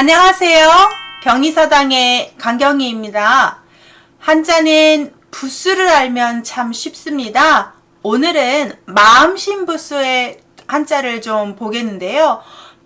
안녕하세요. 경희서당의 강경희입니다. 한자는 부수를 알면 참 쉽습니다. 오늘은 마음심 부수의 한자를 좀 보겠는데요.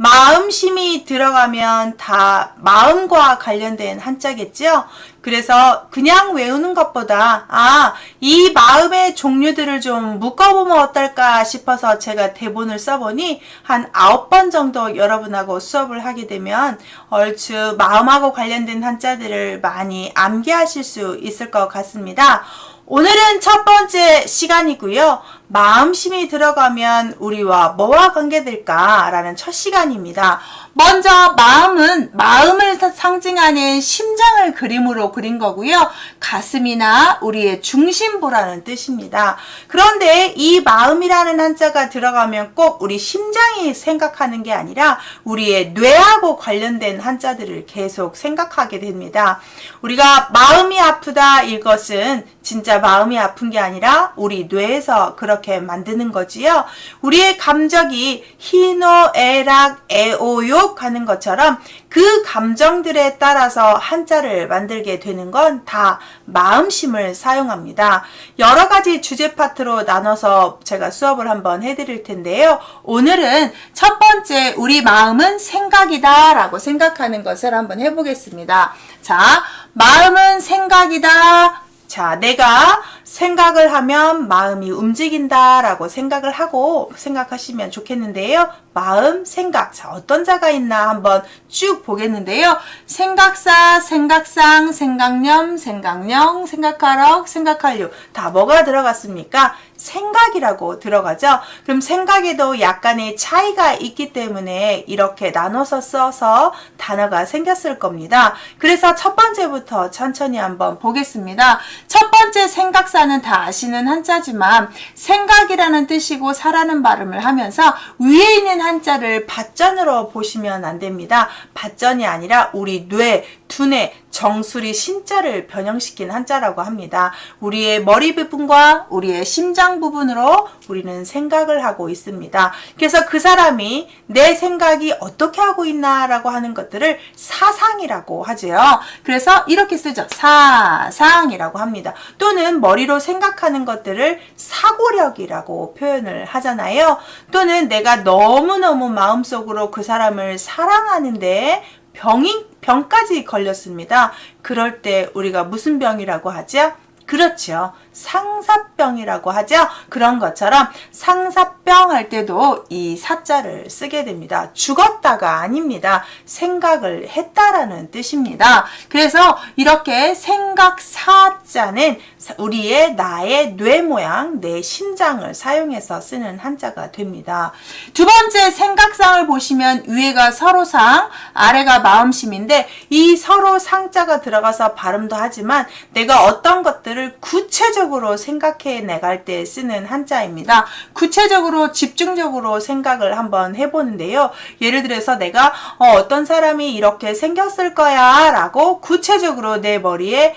마음심이 들어가면 다 마음과 관련된 한자겠죠? 그래서 그냥 외우는 것보다, 아, 이 마음의 종류들을 좀 묶어보면 어떨까 싶어서 제가 대본을 써보니 한 아홉 번 정도 여러분하고 수업을 하게 되면 얼추 마음하고 관련된 한자들을 많이 암기하실 수 있을 것 같습니다. 오늘은 첫 번째 시간이고요. 마음심이 들어가면 우리와 뭐와 관계될까라는 첫 시간입니다. 먼저 마음은 마음을 상징하는 심장을 그림으로 그린 거고요. 가슴이나 우리의 중심부라는 뜻입니다. 그런데 이 마음이라는 한자가 들어가면 꼭 우리 심장이 생각하는 게 아니라 우리의 뇌하고 관련된 한자들을 계속 생각하게 됩니다. 우리가 마음이 아프다 이것은 진짜 마음이 아픈 게 아니라 우리 뇌에서 그렇게 만드는 거지요. 우리의 감정이 희노, 애락, 애오욕 하는 것처럼 그 감정들에 따라서 한자를 만들게 되는 건 다 마음심을 사용합니다. 여러 가지 주제 파트로 나눠서 제가 수업을 한번 해드릴 텐데요. 오늘은 첫 번째 우리 마음은 생각이다 라고 생각하는 것을 한번 해보겠습니다. 자, 마음은 생각이다. 자, 내가 생각을 하면 마음이 움직인다 라고 생각을 하고 생각하시면 좋겠는데요. 마음, 생각. 자, 어떤 자가 있나 한번 쭉 보겠는데요. 생각사, 생각상, 생각념, 생각령, 생각하럭, 생각하려. 다 뭐가 들어갔습니까? 생각이라고 들어가죠. 그럼 생각에도 약간의 차이가 있기 때문에 이렇게 나눠서 써서 단어가 생겼을 겁니다. 그래서 첫 번째부터 천천히 한번 보겠습니다. 첫 번째 생각사 는 다 아시는 한자지만 생각이라는 뜻이고 사라는 발음을 하면서 위에 있는 한자를 밭전으로 보시면 안 됩니다. 밭전이 아니라 우리 뇌, 두뇌, 정수리 신자를 변형시킨 한자라고 합니다. 우리의 머리 부분과 우리의 심장 부분으로 우리는 생각을 하고 있습니다. 그래서 그 사람이 내 생각이 어떻게 하고 있나라고 하는 것들을 사상이라고 하지요. 그래서 이렇게 쓰죠. 사상이라고 합니다. 또는 머리로 생각하는 것들을 사고력이라고 표현을 하잖아요. 또는 내가 너무너무 마음속으로 그 사람을 사랑하는데 병이 병까지 걸렸습니다. 그럴 때 우리가 무슨 병이라고 하죠? 그렇죠. 상사병이라고 하죠. 그런 것처럼 상사병 할 때도 이 사자를 쓰게 됩니다. 죽었다가 아닙니다. 생각을 했다라는 뜻입니다. 그래서 이렇게 생각 사자는 우리의 나의 뇌 모양, 내 심장을 사용해서 쓰는 한자가 됩니다. 두 번째 생각상을 보시면 위에가 서로상, 아래가 마음심인데 이 서로 상자가 들어가서 발음도 하지만 내가 어떤 것들을 구체적으로 구체적으로 생각해 내갈 때 쓰는 한자입니다. 구체적으로 집중적으로 생각을 한번 해보는데요. 예를 들어서 내가 어, 떤 사람이 이렇게 생겼을 거야 라고 구체적으로 내 머리에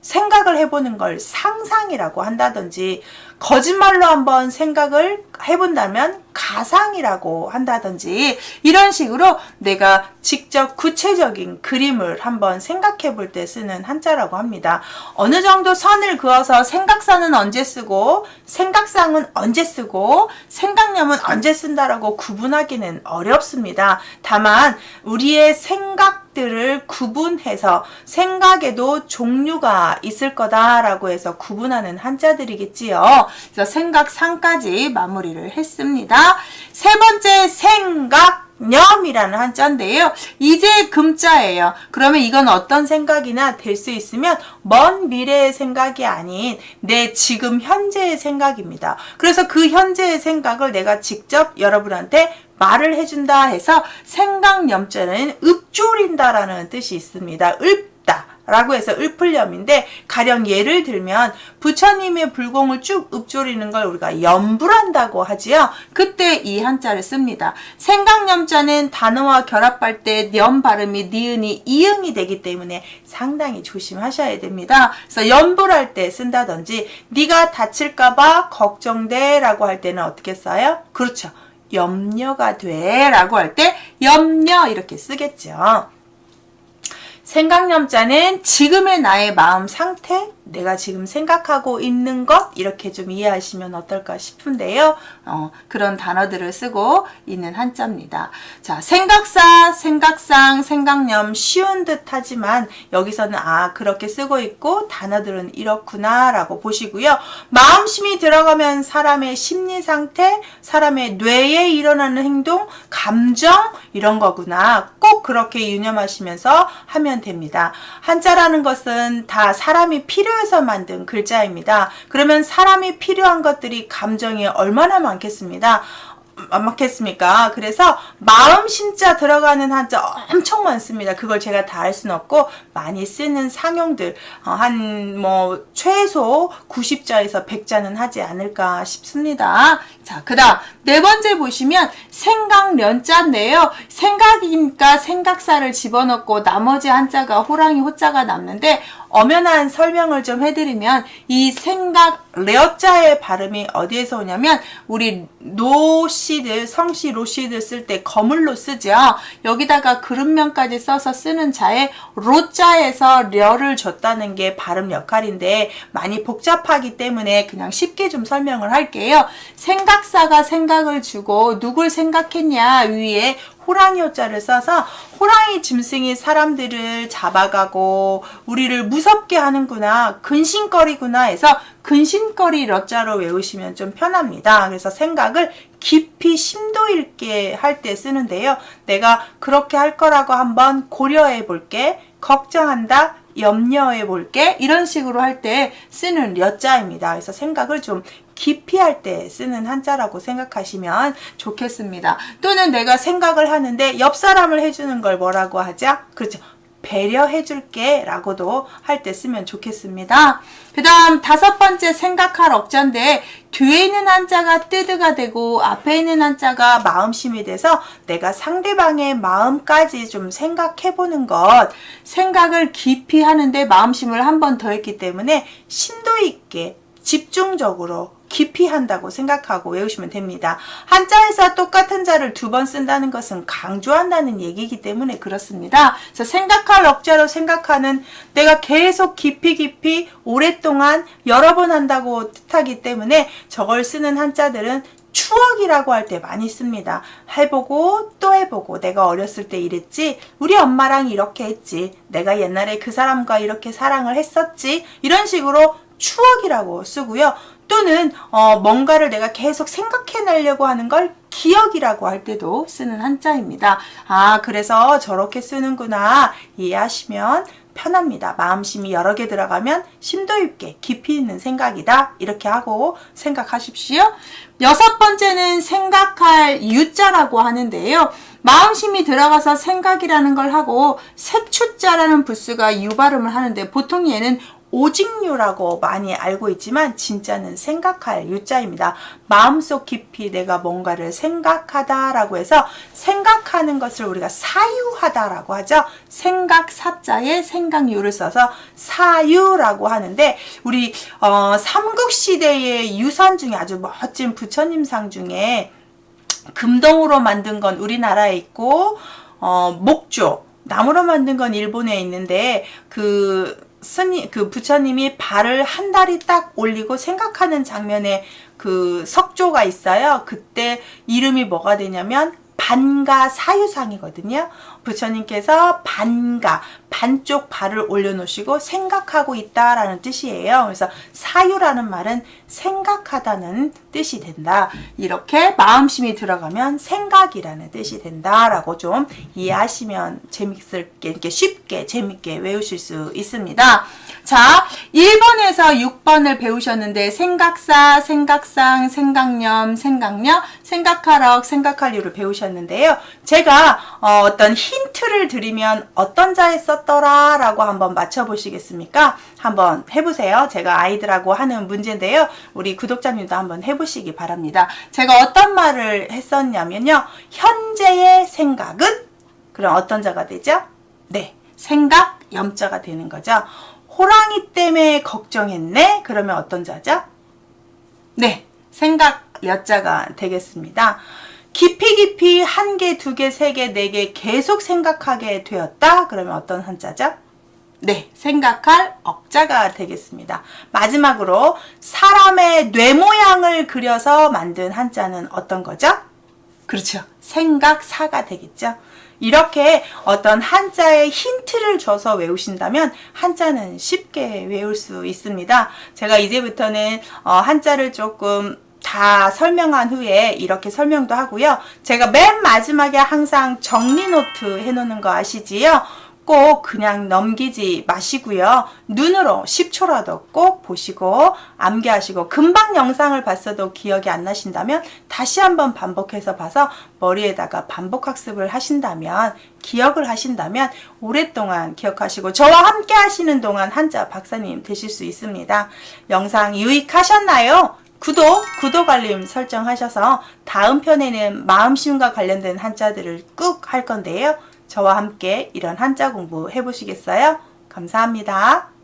생각을 해보는 걸 상상이라고 한다든지 거짓말로 한번 생각을 해본다면 가상이라고 한다든지 이런 식으로 내가 직접 구체적인 그림을 한번 생각해 볼 때 쓰는 한자라고 합니다. 어느 정도 선을 그어서 생각사는 언제 쓰고 생각상은 언제 쓰고 생각념은 언제 쓴다라고 구분하기는 어렵습니다. 다만 우리의 생각 들을 구분해서 생각에도 종류가 있을 거다라고 해서 구분하는 한자들이겠지요. 그래서 생각 상까지 마무리를 했습니다. 세 번째 생각 념이라는 한자인데요. 이제 금자예요. 그러면 이건 어떤 생각이나 될 수 있으면 먼 미래의 생각이 아닌 내 지금 현재의 생각입니다. 그래서 그 현재의 생각을 내가 직접 여러분한테 말을 해준다 해서 생각염자는 읊조린다라는 뜻이 있습니다. 읊다. 라고 해서 읊을염인데 가령 예를 들면 부처님의 불공을 쭉 읊조리는 걸 우리가 염불한다고 하지요. 그때 이 한자를 씁니다. 생각염자는 단어와 결합할 때 염 발음이 니은이 이응이 되기 때문에 상당히 조심하셔야 됩니다. 그래서 염불할 때 쓴다든지 네가 다칠까봐 걱정돼 라고 할 때는 어떻게 써요? 그렇죠. 염려가 돼 라고 할 때 염려 이렇게 쓰겠죠. 생각염자는 지금의 나의 마음 상태 내가 지금 생각하고 있는 것 이렇게 좀 이해하시면 어떨까 싶은데요. 어, 그런 단어들을 쓰고 있는 한자입니다. 자, 생각사, 생각상, 생각념 쉬운 듯 하지만 여기서는 아 그렇게 쓰고 있고 단어들은 이렇구나라고 보시고요. 마음심이 들어가면 사람의 심리 상태, 사람의 뇌에 일어나는 행동, 감정 이런 거구나. 꼭 그렇게 유념하시면서 하면 됩니다. 한자라는 것은 다 사람이 필요 해서 만든 글자입니다. 그러면 사람이 필요한 것들이 감정이 얼마나 많겠습니다. 안 맞겠습니까? 그래서 마음 심자 들어가는 한자 엄청 많습니다. 그걸 제가 다할 수는 없고 많이 쓰는 상용들 어, 한뭐 최소 90자에서 100자는 하지 않을까 싶습니다. 자, 그다음 네 번째 보시면 생각련자인데요. 생각이니까 생각사를 집어넣고 나머지 한자가 호랑이 호자가 남는데 엄연한 설명을 좀 해드리면 이 생각 레어자의 발음이 어디에서 오냐면 우리 노시들 성시 로시들 쓸 때 거물로 쓰죠. 여기다가 그릇면까지 써서 쓰는 자에 로자에서 려를 줬다는 게 발음 역할인데 많이 복잡하기 때문에 그냥 쉽게 좀 설명을 할게요. 생각사가 생각을 주고 누굴 생각했냐 위에 호랑이 호자를 써서 호랑이 짐승이 사람들을 잡아가고 우리를 무섭게 하는구나 근심거리구나 해서 근심거리 러자로 외우시면 좀 편합니다. 그래서 생각을 깊이 심도 있게 할 때 쓰는데요. 내가 그렇게 할 거라고 한번 고려해 볼게. 걱정한다. 염려해 볼게. 이런 식으로 할 때 쓰는 려자입니다. 그래서 생각을 좀 깊이 할때 쓰는 한자라고 생각하시면 좋겠습니다. 또는 내가 생각을 하는데 옆 사람을 해주는 걸 뭐라고 하죠? 그렇죠. 배려해 줄게 라고도 할 때 쓰면 좋겠습니다. 그 다음 다섯 번째 생각할 억자인데 뒤에 있는 한자가 뜨드가 되고 앞에 있는 한자가 마음심이 돼서 내가 상대방의 마음까지 좀 생각해 보는 것 생각을 깊이 하는데 마음심을 한 번 더 했기 때문에 심도 있게 집중적으로 깊이 한다고 생각하고 외우시면 됩니다. 한자에서 똑같은 자를 두 번 쓴다는 것은 강조한다는 얘기이기 때문에 그렇습니다. 그래서 생각할 억자로 생각하는 내가 계속 깊이 깊이 오랫동안 여러 번 한다고 뜻하기 때문에 저걸 쓰는 한자들은 추억이라고 할 때 많이 씁니다. 해보고 또 해보고 내가 어렸을 때 이랬지 우리 엄마랑 이렇게 했지 내가 옛날에 그 사람과 이렇게 사랑을 했었지 이런 식으로 추억이라고 쓰고요. 또는 어, 뭔가를 내가 계속 생각해내려고 하는 걸 기억이라고 할 때도 쓰는 한자입니다. 아, 그래서 저렇게 쓰는구나 이해하시면 편합니다. 마음심이 여러 개 들어가면 심도 있게 깊이 있는 생각이다. 이렇게 하고 생각하십시오. 여섯 번째는 생각할 유자라고 하는데요. 마음심이 들어가서 생각이라는 걸 하고 색추자라는 부수가 유 발음을 하는데 보통 얘는 오직류라고 많이 알고 있지만 진짜는 생각할 유자입니다. 마음속 깊이 내가 뭔가를 생각하다라고 해서 생각하는 것을 우리가 사유하다라고 하죠. 생각 사자에 생각유를 써서 사유라고 하는데 우리 어, 삼국 시대의 유산 중에 아주 멋진 부처님상 중에 금동으로 만든 건 우리나라에 있고 어, 목조 나무로 만든 건 일본에 있는데 그 스님 그 부처님이 발을 한 다리 딱 올리고 생각하는 장면에 그 석조가 있어요. 그때 이름이 뭐가 되냐면 반가 사유상이거든요. 부처님께서 반가 반쪽 발을 올려놓으시고 생각하고 있다라는 뜻이에요. 그래서 사유라는 말은 생각하다는 뜻이 된다. 이렇게 마음심이 들어가면 생각이라는 뜻이 된다라고 좀 이해하시면 재밌게 이렇게 쉽게 재밌게 외우실 수 있습니다. 자, 1번에서 6번을 배우셨는데 생각사, 생각상, 생각념, 생각력, 생각하럭, 생각할 이유를 배우셨는데요. 제가 어, 떤 힌트를 드리면 어떤 자에 썼 더라 라고 한번 맞춰보시겠습니까? 한번 해보세요. 제가 아이들하고 하는 문제인데요. 우리 구독자님도 한번 해보시기 바랍니다. 제가 어떤 말을 했었냐면요. 현재의 생각은? 그럼 어떤 자가 되죠? 네. 생각, 염자가 되는 거죠. 호랑이 때문에 걱정했네? 그러면 어떤 자죠? 네, 생각 여자가 되겠습니다. 깊이 깊이 한 개, 두 개, 세 개, 네 개 계속 생각하게 되었다? 그러면 어떤 한자죠? 네, 생각할 억자가 되겠습니다. 마지막으로 사람의 뇌 모양을 그려서 만든 한자는 어떤 거죠? 그렇죠. 생각사가 되겠죠. 이렇게 어떤 한자에 힌트를 줘서 외우신다면 한자는 쉽게 외울 수 있습니다. 제가 이제부터는 어, 한자를 조금 다 설명한 후에 이렇게 설명도 하고요. 제가 맨 마지막에 항상 정리 노트 해놓는 거 아시지요? 꼭 그냥 넘기지 마시고요. 눈으로 10초라도 꼭 보시고 암기하시고 금방 영상을 봤어도 기억이 안 나신다면 다시 한번 반복해서 봐서 머리에다가 반복 학습을 하신다면 기억을 하신다면 오랫동안 기억하시고 저와 함께 하시는 동안 한자 박사님 되실 수 있습니다. 영상 유익하셨나요? 구독, 구독 알림 설정하셔서 다음 편에는 마음심과 관련된 한자들을 꾹 할 건데요. 저와 함께 이런 한자 공부 해보시겠어요? 감사합니다.